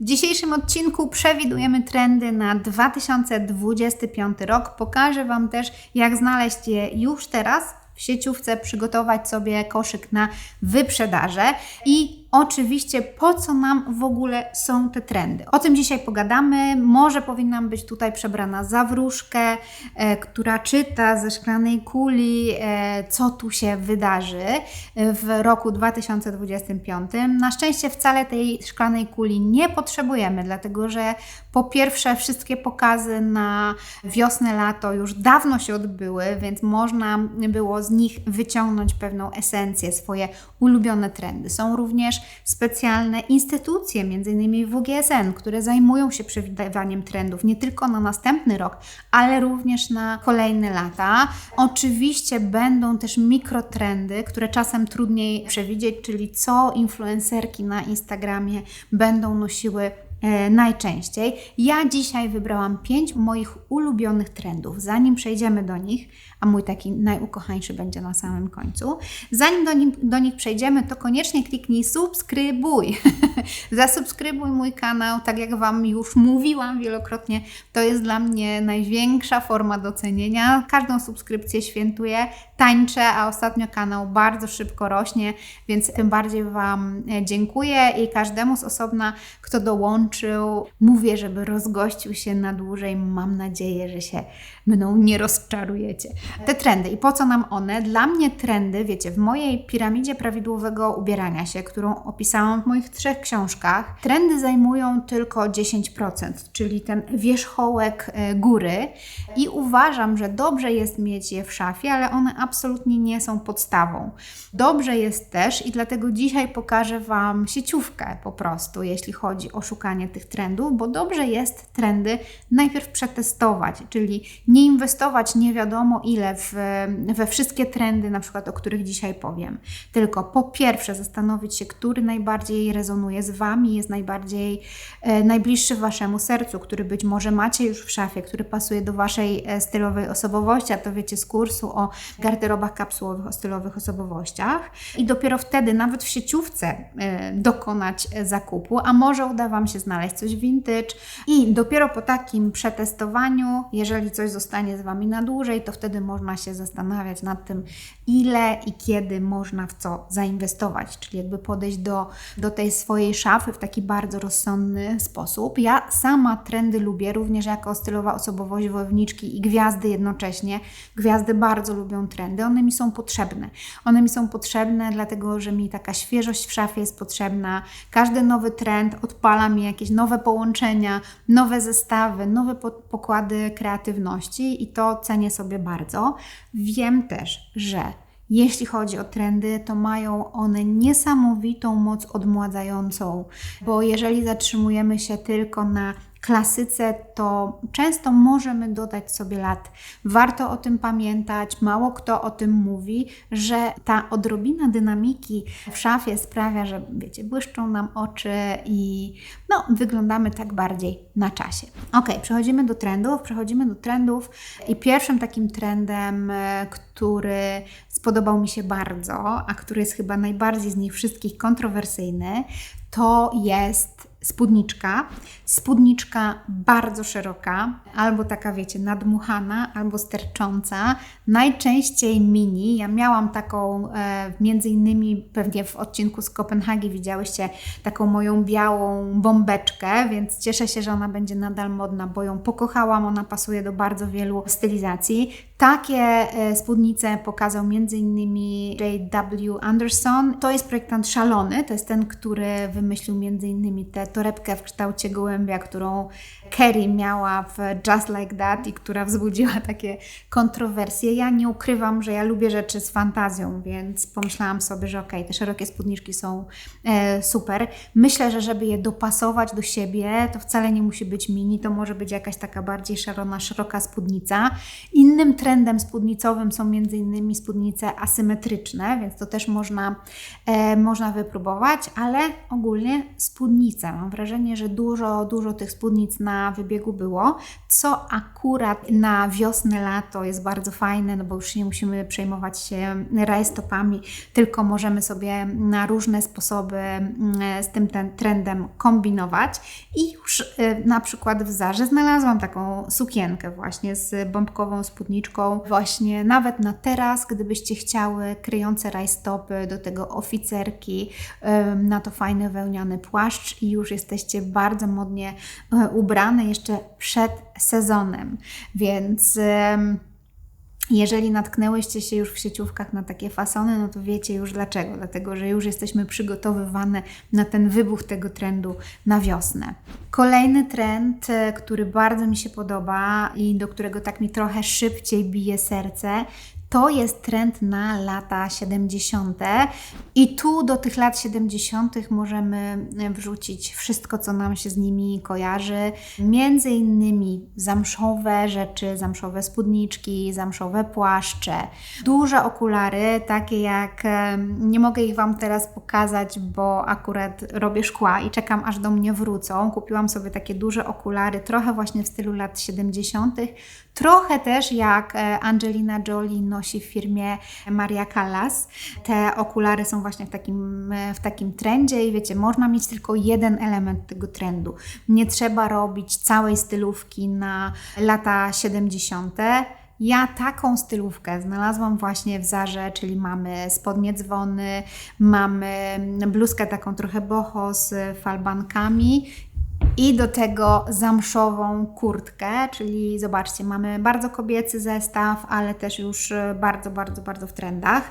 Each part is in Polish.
W dzisiejszym odcinku przewidujemy trendy na 2025 rok. Pokażę Wam też, jak znaleźć je już teraz w sieciówce, przygotować sobie koszyk na wyprzedaże i oczywiście po co nam w ogóle są te trendy. O tym dzisiaj pogadamy. Może powinnam być tutaj przebrana za wróżkę, e, która czyta ze szklanej kuli, e, co tu się wydarzy w roku 2025. Na szczęście wcale tej szklanej kuli nie potrzebujemy, dlatego że po pierwsze wszystkie pokazy na wiosnę, lato już dawno się odbyły, więc można było z nich wyciągnąć pewną esencję, swoje ulubione trendy. Są również specjalne instytucje, m.in. WGSN, które zajmują się przewidywaniem trendów nie tylko na następny rok, ale również na kolejne lata. Oczywiście będą też mikrotrendy, które czasem trudniej przewidzieć, czyli co influencerki na Instagramie będą nosiły najczęściej. Ja dzisiaj wybrałam pięć moich ulubionych trendów. Zanim przejdziemy do nich, a mój taki najukochańszy będzie na samym końcu. Zanim do, nim, do nich przejdziemy, to koniecznie kliknij subskrybuj. Zasubskrybuj mój kanał, tak jak Wam już mówiłam wielokrotnie, to jest dla mnie największa forma docenienia. Każdą subskrypcję świętuję, tańczę, a ostatnio kanał bardzo szybko rośnie, więc tym bardziej Wam e, dziękuję i każdemu z osobna, kto mówię, żeby rozgościł się na dłużej. Mam nadzieję, że się mną nie rozczarujecie. Te trendy i po co nam one? Dla mnie trendy, wiecie, w mojej piramidzie prawidłowego ubierania się, którą opisałam w moich trzech książkach, trendy zajmują tylko 10%, czyli ten wierzchołek e, góry i uważam, że dobrze jest mieć je w szafie, ale one absolutnie nie są podstawą. Dobrze jest też i dlatego dzisiaj pokażę Wam sieciówkę po prostu, jeśli chodzi o szukanie tych trendów, bo dobrze jest trendy najpierw przetestować, czyli nie inwestować nie wiadomo ile w, we wszystkie trendy, na przykład o których dzisiaj powiem. Tylko po pierwsze zastanowić się, który najbardziej rezonuje z Wami, jest najbardziej e, najbliższy Waszemu sercu, który być może macie już w szafie, który pasuje do Waszej e, stylowej osobowości, a to wiecie z kursu o garderobach kapsułowych, o stylowych osobowościach. I dopiero wtedy, nawet w sieciówce, e, dokonać e, zakupu, a może uda Wam się znaleźć coś vintage. I dopiero po takim przetestowaniu, jeżeli coś zostanie z Wami na dłużej, to wtedy można się zastanawiać nad tym, ile i kiedy można w co zainwestować, czyli jakby podejść do, do tej swojej szafy w taki bardzo rozsądny sposób. Ja sama trendy lubię, również jako stylowa osobowość wojowniczki i gwiazdy jednocześnie. Gwiazdy bardzo lubią trendy, one mi są potrzebne. One mi są potrzebne, dlatego że mi taka świeżość w szafie jest potrzebna. Każdy nowy trend odpala mi jakieś nowe połączenia, nowe zestawy, nowe pokłady kreatywności i to cenię sobie bardzo. Wiem też, że jeśli chodzi o trendy, to mają one niesamowitą moc odmładzającą, bo jeżeli zatrzymujemy się tylko na klasyce, to często możemy dodać sobie lat. Warto o tym pamiętać, mało kto o tym mówi, że ta odrobina dynamiki w szafie sprawia, że wiecie, błyszczą nam oczy i no, wyglądamy tak bardziej na czasie. Ok, przechodzimy do trendów, przechodzimy do trendów i pierwszym takim trendem, który spodobał mi się bardzo, a który jest chyba najbardziej z nich wszystkich kontrowersyjny, to jest spódniczka. Spódniczka bardzo szeroka, albo taka, wiecie, nadmuchana, albo stercząca. Najczęściej mini. Ja miałam taką, e, między innymi pewnie w odcinku z Kopenhagi widziałyście taką moją białą bombeczkę, więc cieszę się, że ona będzie nadal modna, bo ją pokochałam. Ona pasuje do bardzo wielu stylizacji. Takie e, spódnice pokazał innymi J.W. Anderson. To jest projektant szalony, to jest ten, który wymyślił innymi tę torebkę w kształcie gołębia, którą Kerry miała w Just Like That i która wzbudziła takie kontrowersje. Ja nie ukrywam, że ja lubię rzeczy z fantazją, więc pomyślałam sobie, że okej, okay, te szerokie spódniczki są e, super. Myślę, że żeby je dopasować do siebie, to wcale nie musi być mini, to może być jakaś taka bardziej szarona, szeroka spódnica. Innym trendem spódnicowym są m.in. spódnice asymetryczne, więc to też można, e, można wypróbować, ale ogólnie spódnice. Mam wrażenie, że dużo, dużo tych spódnic na wybiegu było, co akurat na wiosnę, lato jest bardzo fajne, no bo już nie musimy przejmować się rajstopami, tylko możemy sobie na różne sposoby mm, z tym ten trendem kombinować i już e, na przykład w Zarze znalazłam taką sukienkę właśnie z bombkową spódniczką, właśnie nawet na teraz, gdybyście chciały kryjące rajstopy, do tego oficerki, na to fajny wełniany płaszcz i już jesteście bardzo modnie e, ubrane jeszcze przed sezonem, więc jeżeli natknęłyście się już w sieciówkach na takie fasony, no to wiecie już dlaczego. Dlatego, że już jesteśmy przygotowywane na ten wybuch tego trendu na wiosnę. Kolejny trend, e, który bardzo mi się podoba i do którego tak mi trochę szybciej bije serce, to jest trend na lata 70. I tu do tych lat 70. możemy wrzucić wszystko, co nam się z nimi kojarzy. Między innymi zamszowe rzeczy, zamszowe spódniczki, zamszowe płaszcze, duże okulary, takie jak nie mogę ich Wam teraz pokazać, bo akurat robię szkła i czekam aż do mnie wrócą. Kupiłam sobie takie duże okulary, trochę właśnie w stylu lat 70. Trochę też jak e, Angelina Jolie nosi w firmie Maria Callas. Te okulary są właśnie w takim, w takim trendzie i wiecie, można mieć tylko jeden element tego trendu. Nie trzeba robić całej stylówki na lata 70. Ja taką stylówkę znalazłam właśnie w Zarze, czyli mamy spodnie dzwony, mamy bluzkę taką trochę boho z falbankami i do tego zamszową kurtkę, czyli zobaczcie, mamy bardzo kobiecy zestaw, ale też już bardzo, bardzo, bardzo w trendach.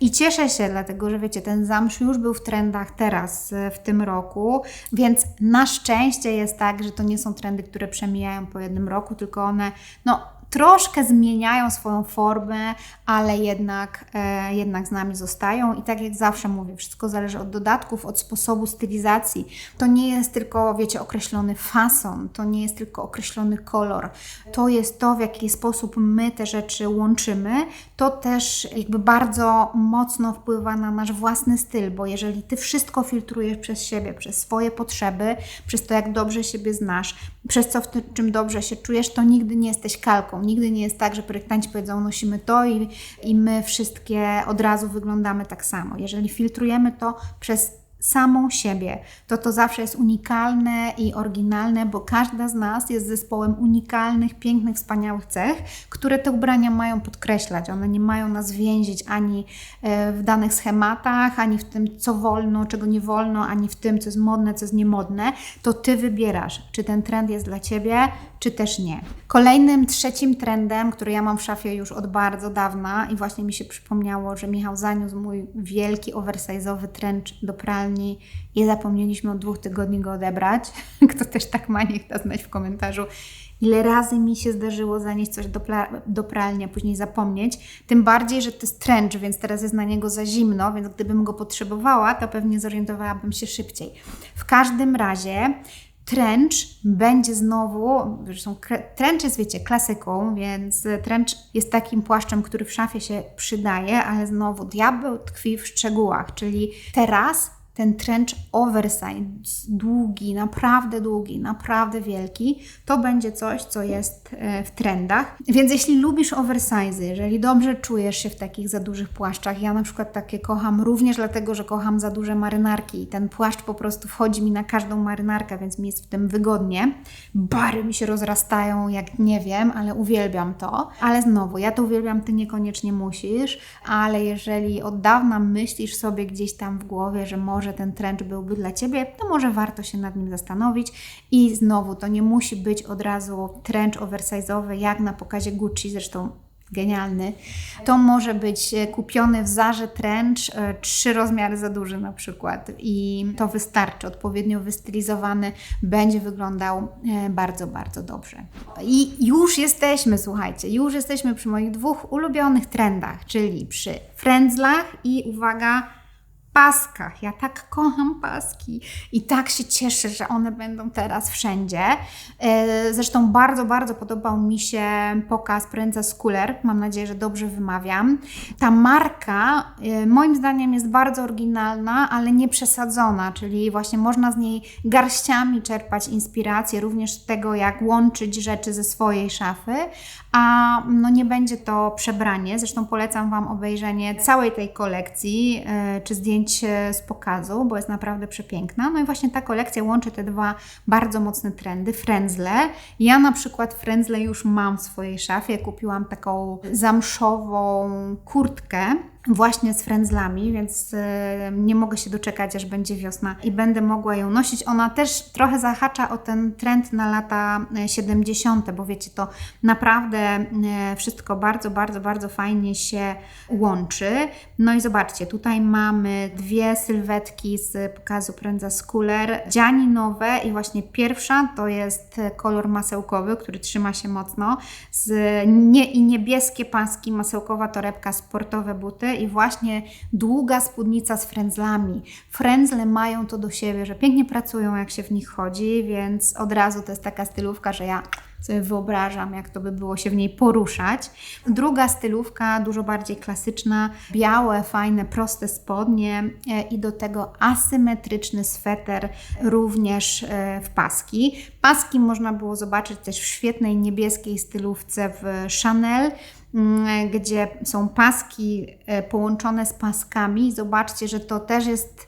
I cieszę się, dlatego że wiecie, ten zamsz już był w trendach teraz, w tym roku, więc na szczęście jest tak, że to nie są trendy, które przemijają po jednym roku, tylko one, no, troszkę zmieniają swoją formę, ale jednak, e, jednak z nami zostają. I tak jak zawsze mówię, wszystko zależy od dodatków, od sposobu stylizacji. To nie jest tylko, wiecie, określony fason, to nie jest tylko określony kolor. To jest to, w jaki sposób my te rzeczy łączymy. To też jakby bardzo mocno wpływa na nasz własny styl, bo jeżeli ty wszystko filtrujesz przez siebie, przez swoje potrzeby, przez to, jak dobrze siebie znasz, przez co w tym, czym dobrze się czujesz, to nigdy nie jesteś kalką. Nigdy nie jest tak, że projektanci powiedzą, nosimy to i, i my wszystkie od razu wyglądamy tak samo. Jeżeli filtrujemy to przez samą siebie, to to zawsze jest unikalne i oryginalne, bo każda z nas jest zespołem unikalnych, pięknych, wspaniałych cech, które te ubrania mają podkreślać. One nie mają nas więzić ani e, w danych schematach, ani w tym, co wolno, czego nie wolno, ani w tym, co jest modne, co jest niemodne. To ty wybierasz, czy ten trend jest dla ciebie, czy też nie. Kolejnym, trzecim trendem, który ja mam w szafie już od bardzo dawna i właśnie mi się przypomniało, że Michał zaniósł mój wielki, oversize'owy trend do pralni i zapomnieliśmy od dwóch tygodni go odebrać. Kto też tak ma, niech da znać w komentarzu. Ile razy mi się zdarzyło zanieść coś do, do pralni, a później zapomnieć. Tym bardziej, że to jest trench, więc teraz jest na niego za zimno, więc gdybym go potrzebowała, to pewnie zorientowałabym się szybciej. W każdym razie Trench będzie znowu, zresztą trench jest, wiecie, klasyką, więc trench jest takim płaszczem, który w szafie się przydaje, ale znowu diabeł tkwi w szczegółach, czyli teraz ten trench oversize, długi, naprawdę długi, naprawdę wielki, to będzie coś, co jest e, w trendach. Więc jeśli lubisz oversize, jeżeli dobrze czujesz się w takich za dużych płaszczach, ja na przykład takie kocham również dlatego, że kocham za duże marynarki i ten płaszcz po prostu wchodzi mi na każdą marynarkę, więc mi jest w tym wygodnie. Bary mi się rozrastają, jak nie wiem, ale uwielbiam to. Ale znowu, ja to uwielbiam, ty niekoniecznie musisz, ale jeżeli od dawna myślisz sobie gdzieś tam w głowie, że może może ten trench byłby dla Ciebie, to może warto się nad nim zastanowić. I znowu, to nie musi być od razu trench oversize'owy, jak na pokazie Gucci, zresztą genialny. To może być kupiony w Zarze trench, e, trzy rozmiary za duży na przykład i to wystarczy. Odpowiednio wystylizowany będzie wyglądał e, bardzo, bardzo dobrze. I już jesteśmy, słuchajcie, już jesteśmy przy moich dwóch ulubionych trendach, czyli przy frędzlach i uwaga, paskach. Ja tak kocham paski i tak się cieszę, że one będą teraz wszędzie. E, zresztą bardzo, bardzo podobał mi się pokaz Princess Cooler. Mam nadzieję, że dobrze wymawiam. Ta marka e, moim zdaniem jest bardzo oryginalna, ale nie przesadzona, czyli właśnie można z niej garściami czerpać inspirację, również tego, jak łączyć rzeczy ze swojej szafy, a no nie będzie to przebranie. Zresztą polecam Wam obejrzenie całej tej kolekcji, e, czy zdjęć e, z pokazu, bo jest naprawdę przepiękna. No i właśnie ta kolekcja łączy te dwa bardzo mocne trendy, frędzle. Ja na przykład frędzle już mam w swojej szafie. Kupiłam taką zamszową kurtkę, właśnie z frędzlami, więc e, nie mogę się doczekać, aż będzie wiosna i będę mogła ją nosić. Ona też trochę zahacza o ten trend na lata 70., bo wiecie, to naprawdę e, wszystko bardzo, bardzo, bardzo fajnie się łączy. No i zobaczcie, tutaj mamy dwie sylwetki z pokazu prędza Schooler, dzianinowe i właśnie pierwsza to jest kolor masełkowy, który trzyma się mocno, z nie, i niebieskie paski, masełkowa torebka, sportowe buty i właśnie długa spódnica z frędzlami. Frędzle mają to do siebie, że pięknie pracują, jak się w nich chodzi, więc od razu to jest taka stylówka, że ja sobie wyobrażam, jak to by było się w niej poruszać. Druga stylówka, dużo bardziej klasyczna, białe, fajne, proste spodnie e, i do tego asymetryczny sweter, również e, w paski. Paski można było zobaczyć też w świetnej niebieskiej stylówce w Chanel gdzie są paski e, połączone z paskami. Zobaczcie, że to też jest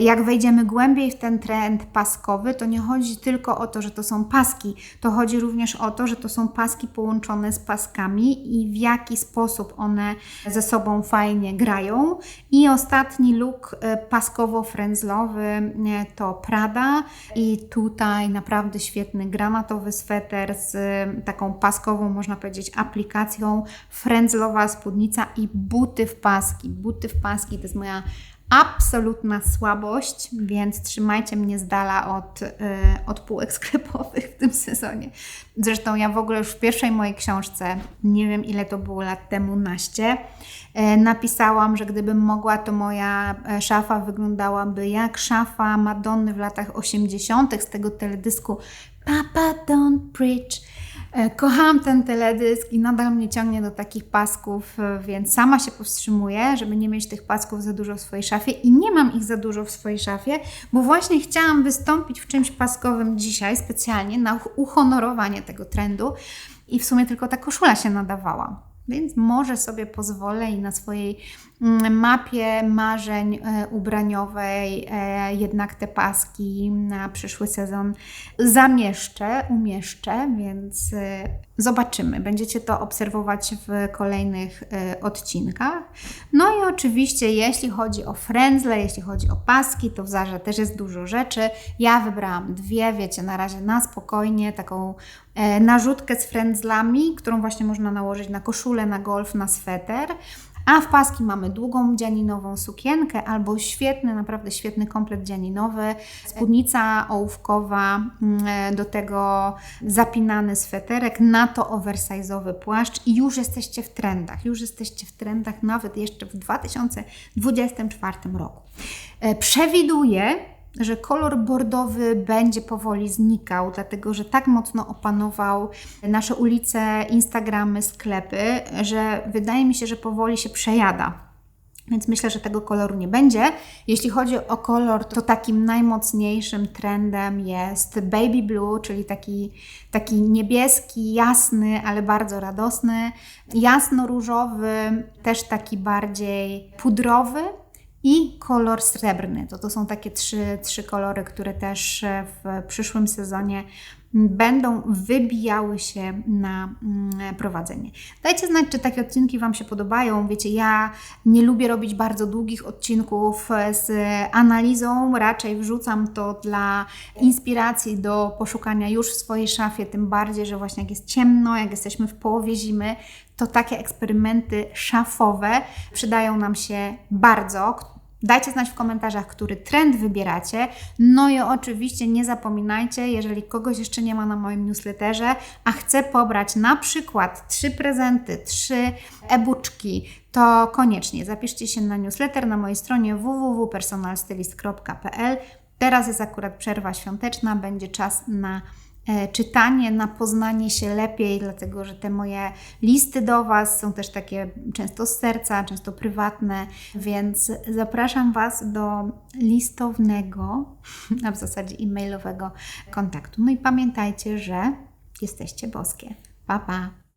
jak wejdziemy głębiej w ten trend paskowy, to nie chodzi tylko o to, że to są paski, to chodzi również o to, że to są paski połączone z paskami i w jaki sposób one ze sobą fajnie grają. I ostatni look e, paskowo-frędzlowy e, to Prada i tutaj naprawdę świetny granatowy sweter z taką paskową, można powiedzieć, aplikacją, frędzlowa spódnica i buty w paski. Buty w paski to jest moja absolutna słabość, więc trzymajcie mnie z dala od, yy, od półek sklepowych w tym sezonie. Zresztą ja w ogóle już w pierwszej mojej książce, nie wiem ile to było lat temu, naście, yy, napisałam, że gdybym mogła, to moja e, szafa wyglądałaby jak szafa Madonny w latach 80. z tego teledysku Papa Don't Preach E, kochałam ten teledysk i nadal mnie ciągnie do takich pasków, e, więc sama się powstrzymuję, żeby nie mieć tych pasków za dużo w swojej szafie i nie mam ich za dużo w swojej szafie, bo właśnie chciałam wystąpić w czymś paskowym dzisiaj specjalnie na uhonorowanie tego trendu i w sumie tylko ta koszula się nadawała. Więc może sobie pozwolę i na swojej mm, mapie marzeń e, ubraniowej e, jednak te paski na przyszły sezon zamieszczę, umieszczę, więc e, zobaczymy. Będziecie to obserwować w kolejnych odcinkach. No i oczywiście, jeśli chodzi o frędzle, jeśli chodzi o paski, to w Zarze też jest dużo rzeczy. Ja wybrałam dwie, wiecie, na razie na spokojnie, taką narzutkę z frędzlami, którą właśnie można nałożyć na koszulę, na golf, na sweter. A w paski mamy długą dzianinową sukienkę albo świetny, naprawdę świetny komplet dzianinowy, spódnica ołówkowa, mm, do tego zapinany sweterek, na to oversize'owy płaszcz i już jesteście w trendach. Już jesteście w trendach nawet jeszcze w 2024 roku. E, przewiduję, że kolor bordowy będzie powoli znikał, dlatego że tak mocno opanował nasze ulice, Instagramy, sklepy, że wydaje mi się, że powoli się przejada. Więc myślę, że tego koloru nie będzie. Jeśli chodzi o kolor, to takim najmocniejszym trendem jest baby blue, czyli taki, taki niebieski, jasny, ale bardzo radosny. Jasno-różowy, też taki bardziej pudrowy, i kolor srebrny. To, to są takie trzy, trzy kolory, które też w przyszłym sezonie będą wybijały się na mm, prowadzenie. Dajcie znać, czy takie odcinki Wam się podobają. Wiecie, ja nie lubię robić bardzo długich odcinków z analizą, raczej wrzucam to dla inspiracji do poszukania już w swojej szafie, tym bardziej, że właśnie jak jest ciemno, jak jesteśmy w połowie zimy, to takie eksperymenty szafowe przydają nam się bardzo Dajcie znać w komentarzach, który trend wybieracie. No i oczywiście nie zapominajcie, jeżeli kogoś jeszcze nie ma na moim newsletterze, a chce pobrać na przykład trzy prezenty, trzy e-buczki, to koniecznie zapiszcie się na newsletter na mojej stronie www.personalstylist.pl. Teraz jest akurat przerwa świąteczna, będzie czas na czytanie, na poznanie się lepiej, dlatego że te moje listy do Was są też takie często z serca, często prywatne, więc zapraszam Was do listownego, a w zasadzie e-mailowego kontaktu. No i pamiętajcie, że jesteście boskie. Pa, pa!